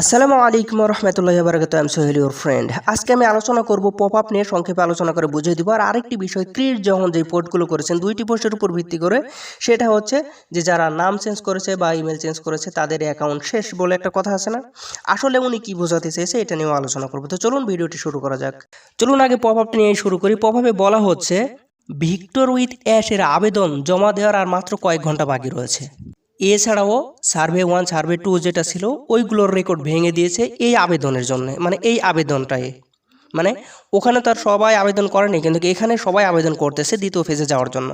আসসালামু আলাইকুম রহমতুল্লাহ বারকাত M Sohel your friend আজকে আমি আলোচনা করব পপ আপ নিয়ে, সংক্ষেপে আলোচনা করে বুঝিয়ে দিব। আর আরেকটি বিষয় ক্রিয়েট যখন যে পোস্টগুলো করেছেন, দুইটি পোস্টের উপর ভিত্তি করে, সেটা হচ্ছে যে যারা নাম চেঞ্জ করেছে বা ইমেল চেঞ্জ করেছে, তাদের অ্যাকাউন্ট শেষ বলে একটা কথা আছে না? আসলে উনি কি বোঝাতে চেয়েছে, এটা নিয়েও আলোচনা করব। তো চলুন ভিডিওটি শুরু করা যাক। চলুন আগে পপ আপ নিয়ে শুরু করি। পপ আপে বলা হচ্ছে, ভিক্টর উইথ অ্যাশের আবেদন জমা দেওয়ার আর মাত্র কয়েক ঘণ্টা বাকি রয়েছে। এছাড়াও সার্ভে ওয়ান, সার্ভে টু যেটা ছিল, ওইগুলোর রেকর্ড ভেঙে দিয়েছে এই আবেদনের জন্য। মানে এই আবেদনটাই মানে ওখানে তার সবাই আবেদন করেনি, কিন্তু এখানে সবাই আবেদন করতেছে দ্বিতীয় ফেজে যাওয়ার জন্য।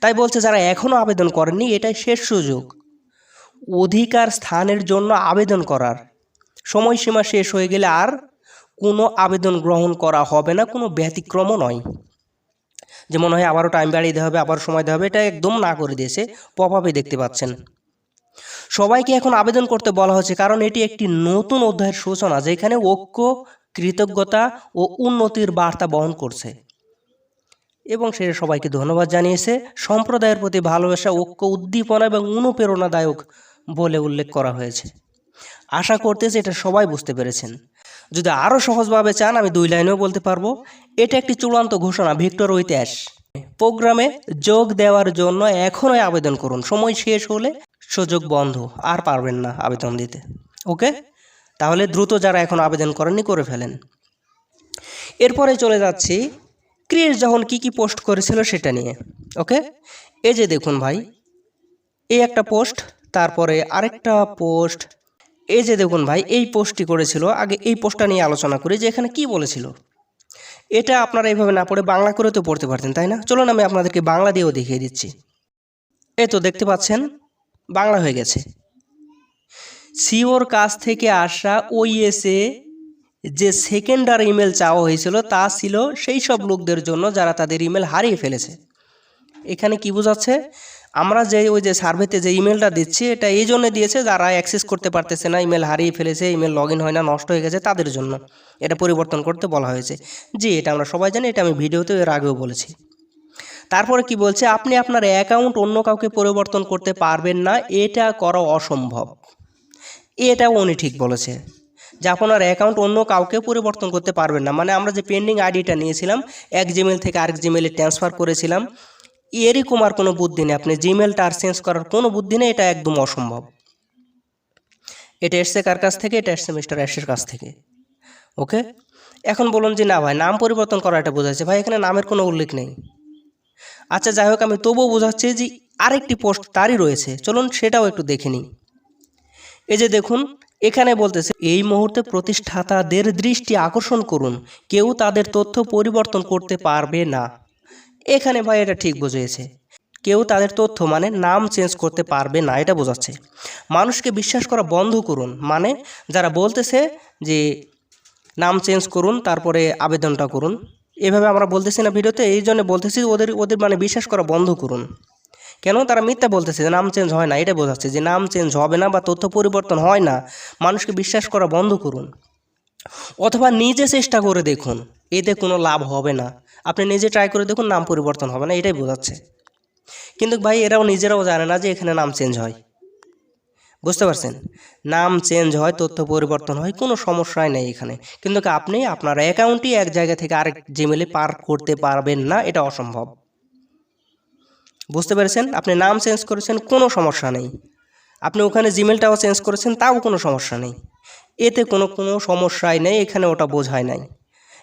তাই বলছে যারা এখনও আবেদন করেননি, এটাই শেষ সুযোগ। অধিকার স্থানের জন্য আবেদন করার। সময়সীমা শেষ হয়ে গেলে আর কোনো আবেদন গ্রহণ করা হবে না, কোনো ব্যতিক্রমও নয়। যে মনে হয় আবারও টাইম বাড়িয়ে দেওয়া হবে আবার সময় দেওয়া হবে, এটা একদম না করে দিয়েছে পপ আপে দেখতে পাচ্ছেন। সবাইকে এখন আবেদন করতে বলা হচ্ছে, কারণ এটি একটি নতুন অধ্যায়ের সূচনা যেখানে ঐক্য, কৃতজ্ঞতা ও উন্নতির বার্তা বহন করছে। এবং সে সবাইকে ধন্যবাদ জানিয়েছে, সম্প্রদায়ের প্রতি ভালোবাসা, ঐক্য, উদ্দীপনা এবং অনুপ্রেরণাদায়ক বলে উল্লেখ করা হয়েছে। আশা করতেছে এটা সবাই বুঝতে পেরেছেন। যদি আরও সহজভাবে চান, আমি দুই লাইনেও বলতে পারব। এটা একটি চূড়ান্ত ঘোষণা, ভিক্টর ঐতিহাস প্রোগ্রামে যোগ দেওয়ার জন্য এখনই আবেদন করুন। সময় শেষ হলে সুযোগ বন্ধ, আর পারবেন না আবেদন দিতে। ওকে? তাহলে দ্রুত যারা এখন আবেদন করেননি, করে ফেলেন। এরপরে চলে যাচ্ছি ক্রিয়েট যখন কি কি পোস্ট করেছিল সেটা নিয়ে। ওকে? এই যে দেখুন ভাই, এই একটা পোস্ট, তারপরে আরেকটা পোস্ট এই যে দেখুন ভাই, এই পোস্টটি করেছিল, আগে এই পোস্টটা নিয়ে আলোচনা করি যে এখানে কি বলেছিল। এটা আপনারা এইভাবে না পড়ে বাংলা করে তো পড়তে পারতেন, তাই না? চলুন আমি আপনাদেরকে বাংলা দিয়েও দেখিয়ে দিচ্ছি। এই তো দেখতে পাচ্ছেন, বাংলা হয়ে গেছে। সিওর কাছ থেকে আসা ওইএসএ যে সেকেন্ডার ইমেল চাওয়া হয়েছিল, তা ছিল সেই সব লোকদের জন্য যারা তাদের ইমেল হারিয়ে ফেলেছে। এখানে কি বোঝাচ্ছে? আমরা যে ওই যে সার্ভেতে যে ইমেলটা দিচ্ছি, এটা এই জন্য দিয়েছে যারা অ্যাক্সেস করতে পারতেছে না, ইমেল হারিয়ে ফেলেছে, ইমেল লগ হয় না, নষ্ট হয়ে গেছে তাদের জন্য। এটা পরিবর্তন করতে বলা হয়েছে। জি, এটা আমরা সবাই জানি, এটা আমি ভিডিওতে এর আগেও বলেছি। তারপরে কি বলছে, আপনি আপনার অ্যাকাউন্ট অন্য কাউকে পরিবর্তন করতে পারবেন না, এটা করা অসম্ভব। এটাও উনি ঠিক বলেছে, যে আপনার অ্যাকাউন্ট অন্য কাউকে পরিবর্তন করতে পারবেন না। মানে আমরা যে পেন্ডিং আইডিটা নিয়েছিলাম, এক জিমেল থেকে আরেক জিমেলে ট্রান্সফার করেছিলাম এরকম আর কোনো বুদ্ধি নেই। আপনি জিমেলটা আর চেঞ্জ করার কোনো বুদ্ধি নেই, এটা একদম অসম্ভব। এটা এসছে কার কাছ থেকে? এটা এসছে মিস্টার অ্যাশের কাছ থেকে। ওকে এখন বলুন যে না ভাই, নাম পরিবর্তন করা এটা বোঝাচ্ছে। ভাই, এখানে নামের কোনো উল্লেখ নেই। আচ্ছা যাই হোক, আমি তবুও বোঝাচ্ছি যে আরেকটি পোস্ট তারই রয়েছে। চলুন সেটাও একটু দেখে নিই। এই যে দেখুন, এখানে বলতেছে, এই মুহূর্তে প্রতিষ্ঠাতাদের দৃষ্টি আকর্ষণ করুন। কেউ তাদের তথ্য পরিবর্তন করতে পারবে না। এখানে ভাই এটা ঠিক বুঝিয়েছে। কেউ তাদের তথ্য মানে নাম চেঞ্জ করতে পারবে না, এটা বোঝাচ্ছে। মানুষকে বিশ্বাস করা বন্ধ করুন মানে যারা বলতেছে যে নাম চেঞ্জ করুন, তারপরে আবেদনটা করুন। এভাবে আমরা বলতেছি না ভিডিওতে, এই জন্য বলতেছি ওদের ওদের মানে বিশ্বাস করা বন্ধ করুন। কেন? তারা মিথ্যা বলতেছে যে নাম চেঞ্জ হয় না, এটা বোঝাচ্ছে যে নাম চেঞ্জ হবে না বা তথ্য পরিবর্তন হয় না। মানুষকে বিশ্বাস করা বন্ধ করুন। অথবা নিজে চেষ্টা করে দেখুন। এতে কোনো লাভ হবে না। আপনি নিজে ট্রাই করে দেখুন, নাম পরিবর্তন হবে না, এটাই বোঝাচ্ছে। কিন্তু ভাই, এরাও নিজেরাও জানে না যে এখানে নাম চেঞ্জ হয়। বুঝতে পারছেন? নাম চেঞ্জ হয়, তথ্য পরিবর্তন হয়, কোনো সমস্যাই নেই এখানে। কিন্তু আপনি আপনার অ্যাকাউন্টই এক জায়গা থেকে আরেক জিমেলে পার করতে পারবেন না, এটা অসম্ভব। বুঝতে পেরেছেন? আপনি নাম চেঞ্জ করেছেন, কোনো সমস্যা নেই। আপনি ওখানে জিমেলটাও চেঞ্জ করেছেন, তাও কোনো সমস্যা নেই। এতে কোনো কোনো সমস্যাই নেই, এখানে ওটা বোঝায় নাই।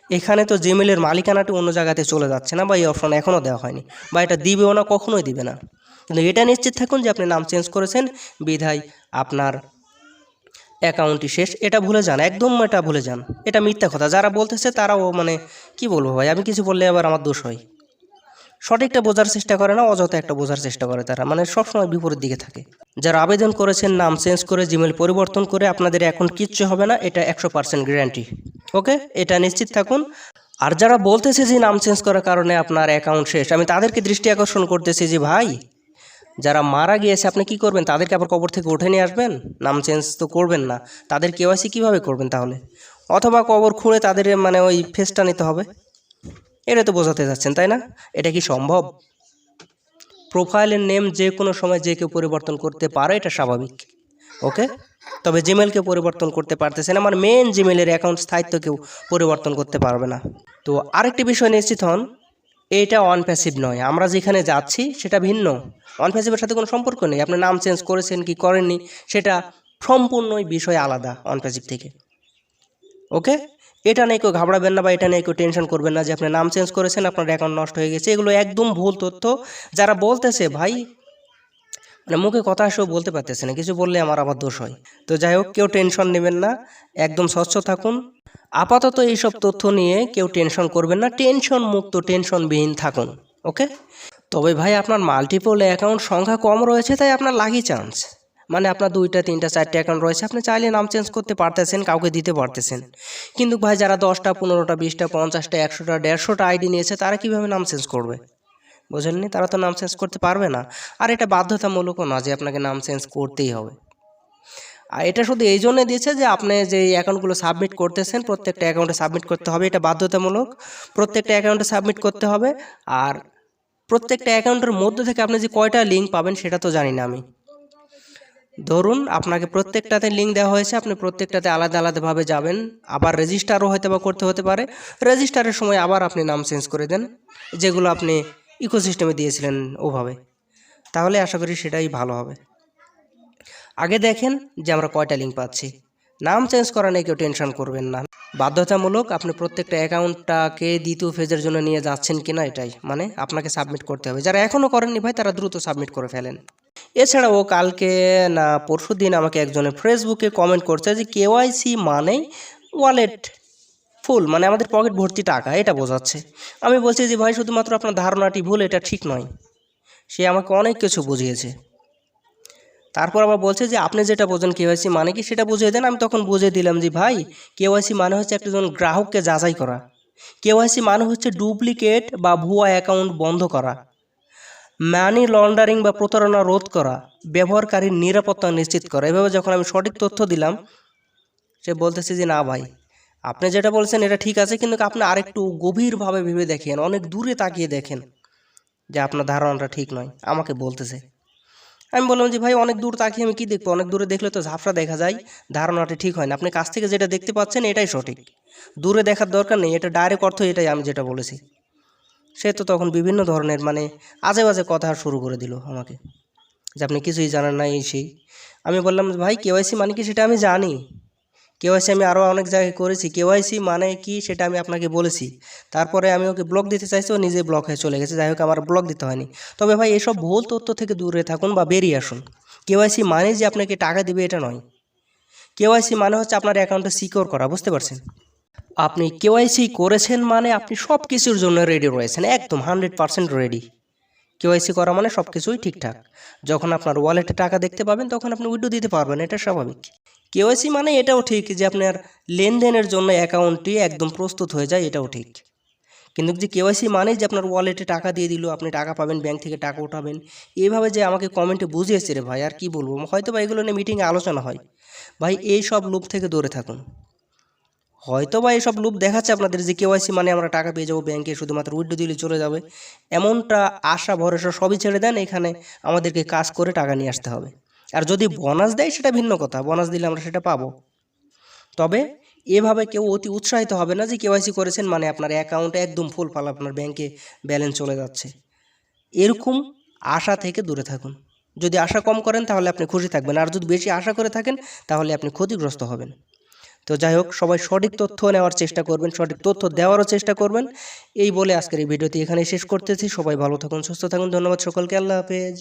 এখানে তো জিমেলের মালিকানাটি অন্য জায়গাতে চলে যাচ্ছে না বা এই অপশন এখনও দেওয়া হয়নি বা এটা দিবেও না, কখনোই দিবে না। কিন্তু এটা নিশ্চিত থাকুন যে আপনি নাম চেঞ্জ করেছেন, বিধায় আপনার অ্যাকাউন্টটি শেষ। এটা ভুলে যান, একদম এটা ভুলে যান। এটা মিথ্যা কথা। যারা বলতেছে তারাও মানে কি বলব ভাই, আমি কিছু বললে আবার আমার দোষ হয়। সঠিকটা বোঝার চেষ্টা করে না, অযথা একটা বোঝার চেষ্টা করে তারা। মানে সবসময় বিপরীত দিকে থাকে। যারা আবেদন করেছেন, নাম চেঞ্জ করে জিমেল পরিবর্তন করে, আপনাদের এখন কিচ্ছু হবে না, এটা একশো পার্সেন্ট গ্যারান্টি ওকে এটা নিশ্চিত থাকুন। আর যারা বলতেছে যে নাম চেঞ্জ করার কারণে আপনার অ্যাকাউন্ট শেষ, আমি তাদেরকে দৃষ্টি আকর্ষণ করতেছি যে ভাই, যারা মারা গিয়েছে, আপনি কি করবেন? তাদেরকে আবার কবর থেকে উঠে নিয়ে আসবেন? নাম চেঞ্জ তো করবেন না। তাদের কেওয়াইসি কীভাবে করবেন তাহলে? অথবা কবর খুঁড়ে তাদের মানে ওই ফেসটা নিতে হবে। এটা তো বোঝাতে যাচ্ছেন, তাই না? এটা কি সম্ভব? প্রোফাইলের নেম যে কোনো সময় যে কেউ পরিবর্তন করতে পারে, এটা স্বাভাবিক ওকে তবে জিমেলকে পরিবর্তন করতে পারতেছেন আমার মেন জিমেলের অ্যাকাউন্ট স্থায়িত্ব কেউ পরিবর্তন করতে পারবে না। তো আরেকটি বিষয় নিশ্চিত হন, এটা অন প্যাসিভ নয়। আমরা যেখানে যাচ্ছি, সেটা ভিন্ন। অন প্যাসিভের সাথে কোনো সম্পর্ক নেই। আপনার নাম চেঞ্জ করেছেন কি করেননি, সেটা সম্পূর্ণই বিষয় আলাদা অন প্যাসিভ থেকে ওকে এটা নিয়ে কেউ ঘাবড়াবেন না বা এটা নিয়ে কেউ টেনশন করবেন না যে আপনি নাম চেঞ্জ করেছেন, আপনার অ্যাকাউন্ট নষ্ট হয়ে গেছে। এগুলো একদম ভুল তথ্য। যারা বলতেছে, ভাই মানে মুখে কথা এসেও বলতে পারতেছে না, কিছু বললে আমার আবার দোষ হয়। তো যাই হোক, কেউ টেনশন নেবেন না, একদম স্বচ্ছ থাকুন। আপাতত এইসব তথ্য নিয়ে কেউ টেনশন করবেন না টেনশন মুক্ত টেনশনবিহীন থাকুন ওকে তবে ভাই, আপনার মাল্টিপল অ্যাকাউন্ট সংখ্যা কম রয়েছে, তাই আপনার লাকি চান্স মানে আপনার দুইটা, তিনটা, চারটে অ্যাকাউন্ট রয়েছে। আপনি চাইলে নাম চেঞ্জ করতে পারতেছেন, কাউকে দিতে পারতেছেন। কিন্তু ভাই, যারা দশটা, পনেরোটা, বিশটা, পঞ্চাশটা, একশোটা, দেড়শোটা আইডি নিয়েছে, তারা কীভাবে নাম চেঞ্জ করবে? বোঝেননি তারা তো নাম চেঞ্জ করতে পারবে না। আর এটা বাধ্যতামূলকও না যে আপনাকে নাম চেঞ্জ করতেই হবে। আর এটা শুধু এই জন্যে দিয়েছে যে আপনি যে অ্যাকাউন্টগুলো সাবমিট করতেছেন, প্রত্যেকটা অ্যাকাউন্টে সাবমিট করতে হবে। এটা বাধ্যতামূলক। প্রত্যেকটা অ্যাকাউন্টে সাবমিট করতে হবে। আর প্রত্যেকটা অ্যাকাউন্টের মধ্যে থেকে আপনি যে কয়টা লিঙ্ক পাবেন, সেটা তো জানি না আমি। ধরুন আপনাকে প্রত্যেকটাতে লিঙ্ক দেওয়া হয়েছে, আপনি প্রত্যেকটাতে আলাদা আলাদাভাবে যাবেন। আবার রেজিস্টারও হয়তো বা করতে হতে পারে। রেজিস্টারের সময় আবার আপনি নাম চেঞ্জ করে দেন, যেগুলো আপনি ইকোসিস্টেমে দিয়েছিলেন ওভাবে। তাহলে আশা করি সেটাই ভালো হবে। আগে দেখেন যে আমরা কয়টা লিঙ্ক পাচ্ছি। নাম চেঞ্জ করা নিয়ে কেউ টেনশন করবেন না। বাধ্যতামূলক আপনি প্রত্যেকটা অ্যাকাউন্টটাকে দ্বিতীয় ফেজের জন্য নিয়ে যাচ্ছেন কিনা এটাই। মানে আপনাকে সাবমিট করতে হবে। যারা এখনও করেননি ভাই, তারা দ্রুত সাবমিট করে ফেলেন। এছাড়াও কালকে না পরশু দিন আমাকে একজনে ফেসবুকে কমেন্ট করছে যে কেওয়াইসি মানেই ওয়ালেট ফুল মানে আমাদের পকেট ভর্তি টাকা, এটা বোঝাচ্ছে। আমি বলছি যে ভাই, শুধুমাত্র আপনার ধারণাটি ভুল, এটা ঠিক নয়। সে আমাকে অনেক কিছু বুঝিয়েছে। তারপর আবার বলছে যে, আপনি যেটা বোঝেন কেওয়াইসি মানে কি, সেটা বুঝিয়ে দেন। আমি তখন বুঝিয়ে দিলাম যে, ভাই কেওয়াইসি মানে হচ্ছে একজন গ্রাহককে যাচাই করা। কেওয়াইসি মানে হচ্ছে ডুপ্লিকেট বা ভুয়া অ্যাকাউন্ট বন্ধ করা। মানি লন্ডারিং বা প্রতারণা রোধ করা, ব্যবহারকারীর নিরাপত্তা নিশ্চিত করা, এভাবে যখন আমি সঠিক তথ্য দিলাম, সে বলতেছে যে, না ভাই, আপনি যেটা বলছেন এটা ঠিক আছে, কিন্তু আপনি আরেকটু গভীরভাবে ভেবে দেখেন, অনেক দূরে তাকিয়ে দেখেন যে আপনার ধারণাটা ঠিক নয়। আমাকে বলতেছে। আমি বললাম যে, ভাই, অনেক দূর তাকিয়ে আমি কি দেখব? অনেক দূরে দেখলে তো ঝাপসা দেখা যায়, ধারণাটা ঠিক হয় না। আপনি কাছ থেকে যেটা দেখতে পাচ্ছেন এটাই সঠিক। দূরে দেখার দরকার নেই, এটা ডাইরেক্ট অর্থ এটাই আমি যেটা বলেছি। সে তো তখন বিভিন্ন ধরনের মানে আজে বাজে কথা শুরু করে দিল আমাকে, যে আপনি কিছুই জানেন না এই সেই। আমি বললাম, ভাই কেওয়াইসি মানে কি সেটা আমি জানি। কেওয়াইসি আমি আরও অনেক জায়গায় করেছি। কেওয়াইসি মানে কি সেটা আমি আপনাকে বলেছি। তারপরে আমি ওকে ব্লক দিতে চাইছি, ও নিজে ব্লক হয়ে চলে গেছে। যাই হোক, আমার ব্লক দিতে হয়নি। তবে ভাই, এসব ভুল তথ্য থেকে দূরে থাকুন বা বেরিয়ে আসুন। কেওয়াইসি মানে যে আপনাকে টাকা দিবে, এটা নয়। কেওয়াইসি মানে হচ্ছে আপনার অ্যাকাউন্টটা সিকিওর করা, বুঝতে পারছেন? আপনি কেওয়াইসি করেছেন মানে আপনি সব কিছুর জন্য রেডি রয়েছেন, একদম হান্ড্রেড পারসেন্ট রেডি কেওয়াইসি করা মানে সব কিছুই ঠিকঠাক। যখন আপনার ওয়ালেটে টাকা দেখতে পাবেন, তখন আপনি উইডো দিতে পারবেন, এটা স্বাভাবিক। কেওয়াইসি মানে এটাও ঠিক যে আপনার লেনদেনের জন্য অ্যাকাউন্টটি একদম প্রস্তুত হয়ে যায়, এটাও ঠিক। কিন্তু যে কেওয়াইসি মানেই যে আপনার ওয়ালেটে টাকা দিয়ে দিল, আপনি টাকা পাবেন ব্যাংক থেকে টাকা উঠাবেন এইভাবে যে আমাকে কমেন্টে বুঝিয়েছে রে ভাই, আর কি বলব? হয়তো বা এগুলো নিয়ে মিটিংয়ে আলোচনা হয়। ভাই, এই সব লোভ থেকে দূরে থাকুন। হয়তো বা এইসব লুপ দেখাচ্ছে আপনাদের যে কেওয়াইসি মানে আমরা টাকা পেয়ে যাব ব্যাংকে শুধুমাত্র উইড্রো দিলে চলে যাবে। এমনটা আশা, ভরসা সবই ছেড়ে দেন, এখানে আমাদেরকে কাজ করে টাকা নিয়ে আসতে হবে। আর যদি বোনাস দেয়, সেটা ভিন্ন কথা। বোনাস দিলে আমরা সেটা পাবো। তবে এভাবে কেউ অতি উৎসাহিত হবে না যে কেওয়াইসি করেছেন মানে আপনার অ্যাকাউন্টে একদম ফুল ফাল আপনার ব্যাংকে ব্যালেন্স চলে যাচ্ছে। এরকম আশা থেকে দূরে থাকুন। যদি আশা কম করেন, তাহলে আপনি খুশি থাকবেন। আর যদি বেশি আশা করে থাকেন, তাহলে আপনি ক্ষতিগ্রস্ত হবেন। তো যাই হোক, সবাই সঠিক তথ্য নেওয়ার চেষ্টা করবেন, সঠিক তথ্য দেওয়ারও চেষ্টা করবেন। এই বলে আজকের এই ভিডিওটি এখানে শেষ করতেছি। সবাই ভালো থাকুন, সুস্থ থাকুন। ধন্যবাদ সকলকে। আল্লাহ হাফেজ।